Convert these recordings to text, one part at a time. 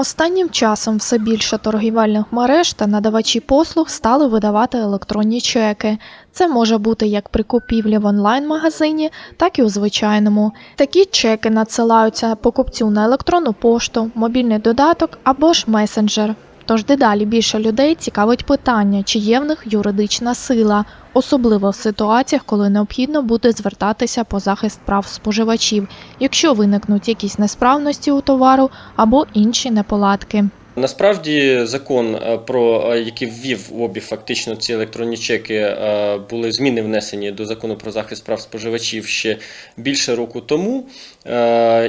Останнім часом все більше торгівельних мереж та надавачі послуг стали видавати електронні чеки. Це може бути як при купівлі в онлайн-магазині, так і у звичайному. Такі чеки надсилаються покупцю на електронну пошту, мобільний додаток або ж месенджер. Тож дедалі більше людей цікавить питання, чи є в них юридична сила, особливо в ситуаціях, коли необхідно буде звертатися по захист прав споживачів, якщо виникнуть якісь несправності у товару або інші неполадки. Насправді закон, е, про е, який ввів в обіг фактично ці електронні чеки, е, були зміни внесені до закону про захист прав споживачів ще більше року тому,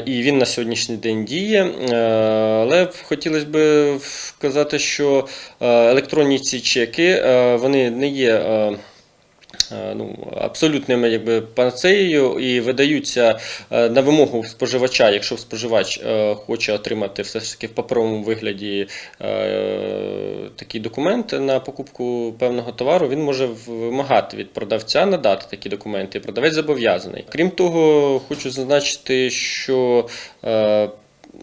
і він на сьогоднішній день діє. Але хотілося б вказати, що електронні ці чеки вони не є. Е, Ну, абсолютними якби панацеєю і видаються е, на вимогу споживача, якщо споживач е, хоче отримати все ж таки в паперовому вигляді такий документ на покупку певного товару, він може вимагати від продавця надати такі документи. Продавець зобов'язаний. Крім того, хочу зазначити, що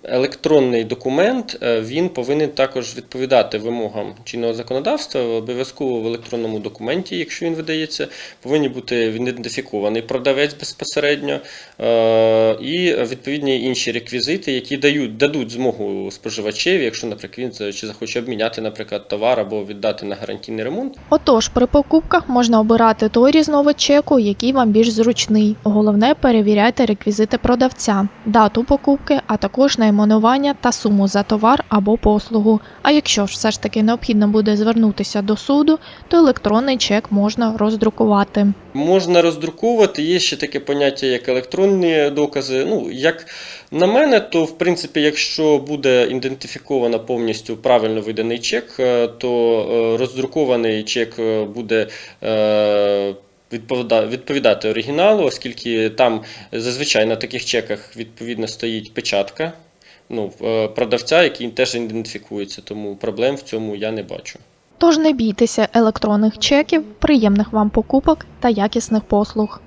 електронний документ е, він повинен також відповідати вимогам чинного законодавства. Обов'язково в електронному документі, якщо він видається, повинні бути ідентифікований продавець безпосередньо е, і відповідні інші реквізити, які дають дадуть змогу споживачеві, якщо, наприклад, він чи захоче обміняти, наприклад, товар або віддати на гарантійний ремонт. Отож, при покупках можна обирати той різновид чеку, який вам більш зручний. Головне перевіряйте реквізити продавця, дату покупки, а також найменування та суму за товар або послугу. А якщо ж все ж таки необхідно буде звернутися до суду, то електронний чек можна роздрукувати. Можна роздруковувати, є ще таке поняття, як електронні докази. Ну, як на мене, то в принципі, якщо буде ідентифіковано повністю правильно виданий чек, е, то е, роздрукований чек е, буде. Відповідати оригіналу, оскільки там зазвичай на таких чеках відповідно стоїть печатка ну, е, продавця, який теж ідентифікується, тому проблем в цьому я не бачу. Тож не бійтеся електронних чеків, приємних вам покупок та якісних послуг.